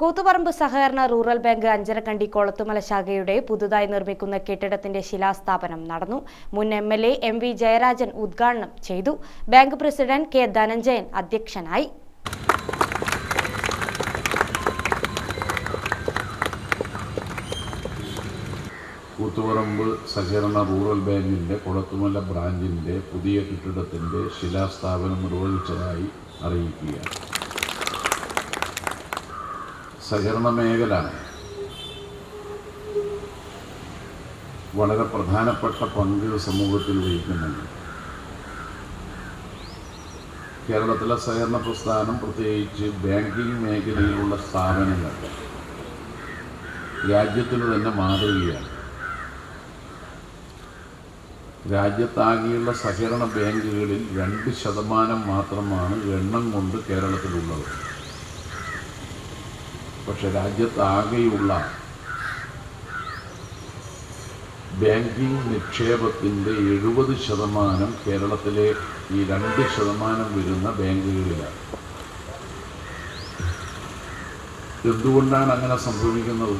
കൂത്തുപറമ്പ് സഹകരണ rural bank Anjarakandy കൊളത്തുമല ശാഖയുടെ പുതുതായി നിർമ്മിക്കുന്ന കെട്ടിടത്തിന്റെ ശിലാസ്ഥാപനം നടന്നു. മുൻ M L A M V Jayarajan ഉദ്ഘാടനം ചെയ്തു. ബാങ്ക് പ്രസിഡന്റ് കെ ധനഞ്ജയൻ അധ്യക്ഷനായി. കൂത്തുപറമ്പ് സഹകരണ റൂറൽ ബാങ്കിന്റെ കുളത്തുമല ബ്രാഞ്ചിന്റെ പുതിയ കെട്ടിടത്തിന്റെ ശിലാസ്ഥാപനം നിർവഹിച്ചതായി അറിയിക്കുകയാണ്. സഹകരണ മേഖല വളരെ പ്രധാനപ്പെട്ട പങ്ക് സമൂഹത്തിൽ വഹിക്കുന്നുണ്ട്. കേരളത്തിലെ സഹകരണ പ്രസ്ഥാനം പ്രത്യേകിച്ച് ബാങ്കിങ് മേഖലയിലുള്ള സ്ഥാപനങ്ങൾ രാജ്യത്തിന് തന്നെ മാതൃകയാണ്. രാജ്യത്താകെയുള്ള സഹകരണ ബാങ്കുകളിൽ രണ്ട് ശതമാനം മാത്രമാണ് എണ്ണം കൊണ്ട് കേരളത്തിലുള്ളത്. പക്ഷെ രാജ്യത്താകെയുള്ള ബാങ്കിങ് നിക്ഷേപത്തിന്റെ എഴുപത് ശതമാനം കേരളത്തിലെ ഈ രണ്ട് ശതമാനം വരുന്ന ബാങ്കുകളിലാണ്. എന്തുകൊണ്ടാണ് അങ്ങനെ സംഭവിക്കുന്നത്?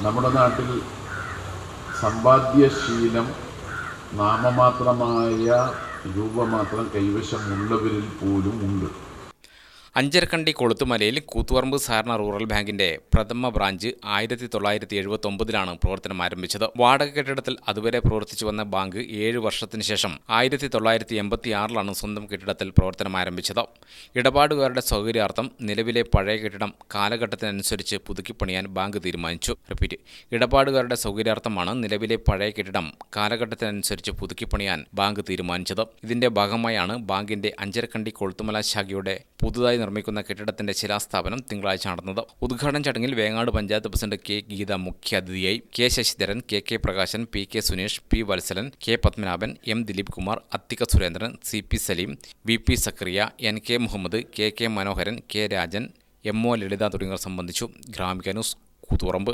നമ്മുടെ നാട്ടിൽ സമ്പാദ്യശീലം നാമമാത്രമായ രൂപമാത്രം കൈവശമുള്ളവരിൽ പോലും ഉണ്ട്. അഞ്ചരക്കണ്ടി കൊളുത്തുമലയിൽ കൂത്തുപറമ്പ് സഹകരണ റൂറൽ ബാങ്കിന്റെ പ്രഥമ ബ്രാഞ്ച് ആയിരത്തി തൊള്ളായിരത്തി എഴുപത്തി ഒമ്പതിലാണ് പ്രവർത്തനം ആരംഭിച്ചത്. വാടക കെട്ടിടത്തിൽ അതുവരെ പ്രവർത്തിച്ചു വന്ന ബാങ്ക് ഏഴ് വർഷത്തിന് ശേഷം ആയിരത്തി തൊള്ളായിരത്തി എൺപത്തി ആറിലാണ് സ്വന്തം കെട്ടിടത്തിൽ പ്രവർത്തനം ആരംഭിച്ചത്. ഇടപാടുകാരുടെ സൗകര്യാർത്ഥം നിലവിലെ പഴയ കെട്ടിടം കാലഘട്ടത്തിനനുസരിച്ച് പുതുക്കിപ്പണിയാൻ ബാങ്ക് തീരുമാനിച്ചു. റിപ്പീറ്റ്. ഇടപാടുകാരുടെ സൗകര്യാർത്ഥമാണ് നിലവിലെ പഴയ കെട്ടിടം കാലഘട്ടത്തിനനുസരിച്ച് പുതുക്കിപ്പണിയാൻ ബാങ്ക് തീരുമാനിച്ചത്. ഇതിന്റെ ഭാഗമായാണ് ബാങ്കിന്റെ അഞ്ചരക്കണ്ടി കൊളുത്തുമല ശാഖയുടെ പുതുതായി നിർമ്മിക്കുന്ന കെട്ടിടത്തിന്റെ ശിലാസ്ഥാപനം തിങ്കളാഴ്ച നടന്നത്. ഉദ്ഘാടന ചടങ്ങിൽ വേങ്ങാട് പഞ്ചായത്ത് പ്രസിഡന്റ് കെ ഗീത മുഖ്യാതിഥിയായി K Sasidharan K K Prakashan P K Sunesh P Valsalan K Padmanabhan M Dileep Kumar Athikka Surendran C P Saleem V P Zakariya N K Muhammad K K Manoharan K Rajan M O Lalitha തുടങ്ങിയവർ സംബന്ധിച്ചു. Gramika news Koothuparamba.